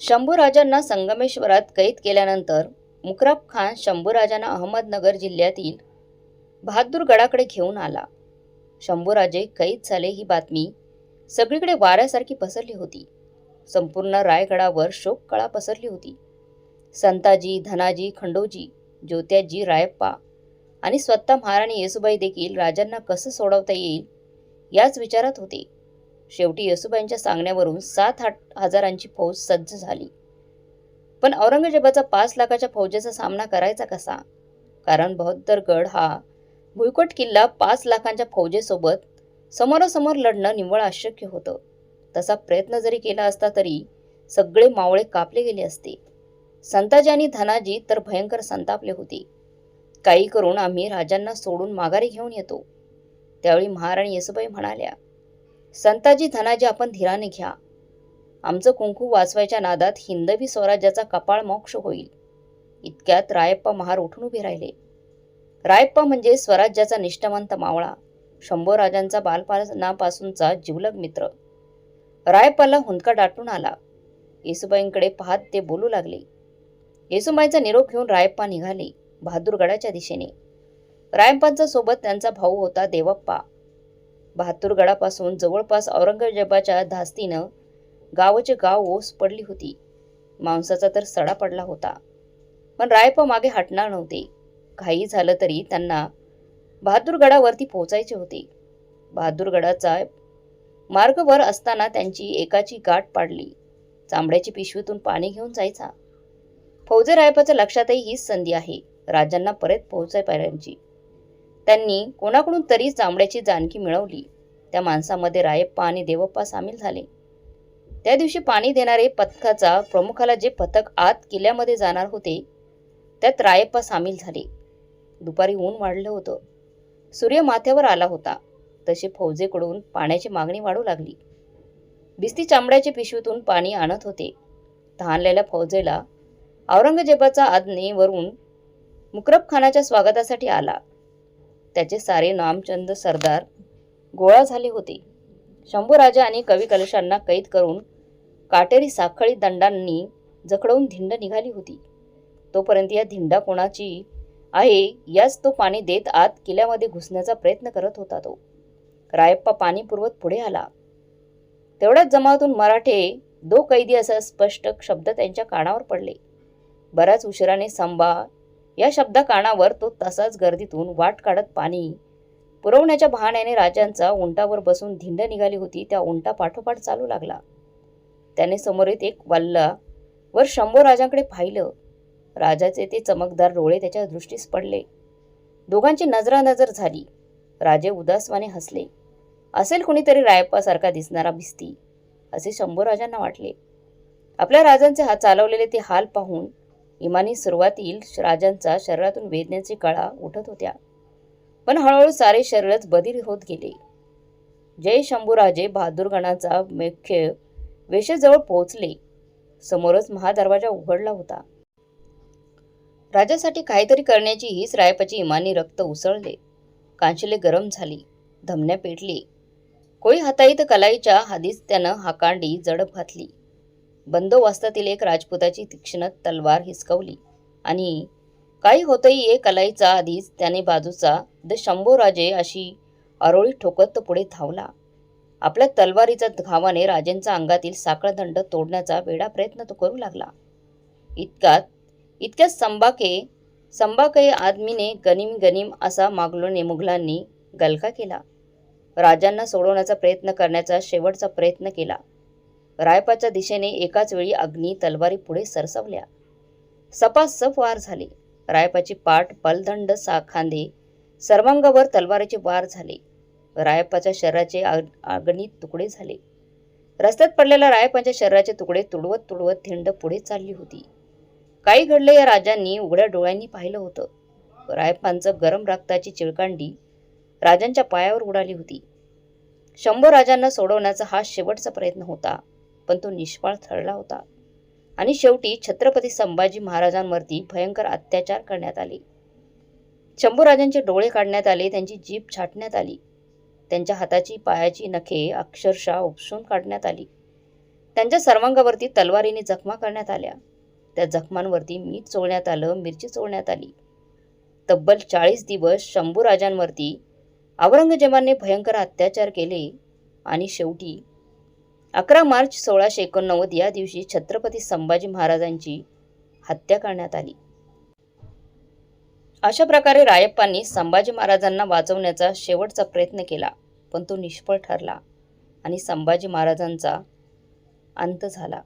शंभूराजांना संगमेश्वरात कैद केल्यानंतर मुकराब खान शंभूराजांना अहमदनगर जिल्ह्यातील बहादूर गडाकडे घेऊन आला. शंभूराजे कैद झाले ही बातमी सगळीकडे वाऱ्यासारखी पसरली होती. संपूर्ण रायगडावर शोककळा पसरली होती. संताजी धनाजी खंडोजी ज्योत्याजी रायप्पा आणि स्वतः महाराणी येसुबाई देखील राजांना कसं सोडवता येईल याच विचारात होते. शेवटी येसुबाईंच्या सांगण्यावरून सात आठ हजारांची फौज सज्ज झाली. पण औरंगजेबाचा पाच लाखाच्या फौजेचा सामना करायचा कसा? कारण बहद्दरगड हा भुईकोट किल्ला पाच लाखांच्या फौजेसोबत समोरासमोर लढणं निव्वळ अशक्य होतं. तसा प्रयत्न जरी केला असता तरी सगळे मावळे कापले गेले असते. संताजी आणि धनाजी तर भयंकर संतापले होते. काही करून आम्ही राजांना सोडून माघारी घेऊन येतो. त्यावेळी महाराणी येसुबाई म्हणाल्या संताजी धनाजी आपण धीराने घ्या. आमचं कुंकू वाचवायच्या नादात हिंदवी स्वराज्याचा कपाळ मोक्ष होईल. इतक्यात रायप्पा महार उठून उभे राहिले. रायप्पा म्हणजे स्वराज्याचा निष्ठावंत मावळा शंभूराजांचा बालपणापासूनचा जिवलग मित्र. रायप्पाला हुंदका दाटून आला. येसुबाईंकडे पाहत ते बोलू लागले. येसुबाईंचा निरोप घेऊन रायप्पा निघाले बहादूरगडाच्या दिशेने. रायप्पांचा सोबत त्यांचा भाऊ होता देवप्पा. बहादूरगडापासून जवळपास औरंगजेबाच्या धास्तीनं गावचे गाव ओस पडली होती. मांसाचा तर सडा पडला होता. पण रायप मागे हटणार नव्हते. काही झालं तरी त्यांना बहादूरगडावरती पोहोचायचे होते. बहादूरगडाचा मार्गवर असताना त्यांची एकाची गाठ पाडली. चांबड्याची पिशवीतून पाणी घेऊन जायचा. फौजे रायपाच्या लक्षातही हीच संधी आहे. राजांना परत पोहोचाय पाहिजे त्यांनी कोणाकडून तरी चांबड्याची जानकी मिळवली. त्या माणसामध्ये रायप्पा आणि देवप्पा सामील झाले. त्या दिवशी पाणी देणारे पथकाचा प्रमुखाला जे पथक आत किल्ल्यामध्ये जाणार होते त्यात रायप्पा सामील झाले. दुपारी ऊन वाढलं होतं. सूर्य माथ्यावर आला होता. तसे फौजेकडून पाण्याची मागणी वाढू लागली. बिस्ती चांबड्याच्या पिशवीतून पाणी आणत होते. तहानलेल्या फौजेला औरंगजेबाचा आज्ञेवरून मुकरब खानाच्या स्वागतासाठी आला. त्याचे सारे नामचंद सरदार गोळा झाले होते. शंभूराजा आणि कवी कलशांना कैद करून काटेरी साखळी दंडांनी जखडवून धिंड निघाली होती. तोपर्यंत या धिंडा कोणाची आहे याच तो पाणी देत आत किल्ल्यामध्ये घुसण्याचा प्रयत्न करत होता तो. रायप्पा पाणी पुरवत पुढे आला. तेवढ्याच जमावातून मराठे दो कैदी असा स्पष्ट शब्द त्यांच्या कानावर पडले. बऱ्याच उशिराने संबा या शब्दकानावर तो तसाच गर्दीतून वाट काढत पाणी पुरवण्याच्या बहाण्याने राजांचा उंटावर बसून धिंड निघाली होती. त्या उंटा पाठोपाठ चालू लागला. त्याने समोरीत एक वल्ला वर शंभो राजांकडे पाहिलं. राजाचे ते चमकदार डोळे त्याच्या दृष्टीस पडले. दोघांची नजरानजर झाली. राजे उदासवाने हसले. असेल कुणीतरी रायप्पासारखा दिसणारा भिस्ती असे शंभोराजांना वाटले. आपल्या राजांचे हात चालवलेले ते हाल पाहून इमानी सुरुवातील राजांचा शरीरातून वेदनेची कळा उठत होत्या. पण हळूहळू सारे शरीरच बधीर होत गेले. जय शंभूराजे बहादूरगणाचा मुख्य वेशेजवळ पोहोचले. समोरच महादरवाजा उघडला होता. राजासाठी काहीतरी करण्याची हीच रायपाची इमानी रक्त उसळले. कांशिले गरम झाली. धमन्या पेटली. कोळी हाताईत कलाईच्या हादीच त्यानं हाकांडी जडप घातली. बंदोबस्तातील एक राजपुताची तीक्ष्ण तलवार हिसकवली. आणि काही होतही एक कलाईचा आधीच त्याने बाजूचा द शंभोराजे अशी आरोळी ठोकत तो पुढे धावला. आपल्या तलवारीच्या घावाने राजेंचा अंगातील साखळदंड तोडण्याचा वेडा प्रयत्न तो करू लागला. इतकात इतक्यात संबाके संबाके आदमीने गनिम गनिम असा मागलोने मुघलांनी गलका केला. राजांना सोडवण्याचा प्रयत्न करण्याचा शेवटचा प्रयत्न केला. रायपाच्या दिशेने एकाच वेळी अग्नी तलवारी पुढे सरसवल्या. सपासप वार झाले. रायपाची पाठ पलदंड साखांदे सर्वांगावर तलवारीचे वार झाले. रायपाच्या शरीराचे अग्नी तुकडे झाले. रस्त्यात पडलेल्या रायपाच्या शरीराचे तुकडे तुडवत तुडवत थिंड पुढे चालली होती. काही घडले या राजांनी उघड्या डोळ्यांनी पाहिलं होतं. रायपांचं गरम रक्ताची चिळकांडी राजांच्या पायावर उडाली होती. शंभर राजांना सोडवण्याचा हा शेवटचा प्रयत्न होता. पण तो निष्फळ ठरला होता. आणि शेवटी छत्रपती संभाजी महाराजांवरती भयंकर अत्याचार करण्यात आले. शंभूराजांचे डोळे काढण्यात आले त्यांची जीभ छाटण्यात आली. त्यांच्या हाताची पायाची नखे अक्षरशः उपसून काढण्यात आली. त्यांच्या सर्वांगावरती तलवारीने जखमा करण्यात आल्या. त्या जखमांवरती मीठ चोळण्यात आलं मिरची चोळण्यात आली. तब्बल चाळीस दिवस शंभूराजांवरती औरंगजेबाने भयंकर अत्याचार केले आणि शेवटी अकरा मार्च सोळाशे एकोणनव्वद या दिवशी छत्रपती संभाजी महाराजांची हत्या करण्यात आली. अशा प्रकारे रायप्पांनी संभाजी महाराजांना वाचवण्याचा शेवटचा प्रयत्न केला पण तो निष्फळ ठरला आणि संभाजी महाराजांचा अंत झाला.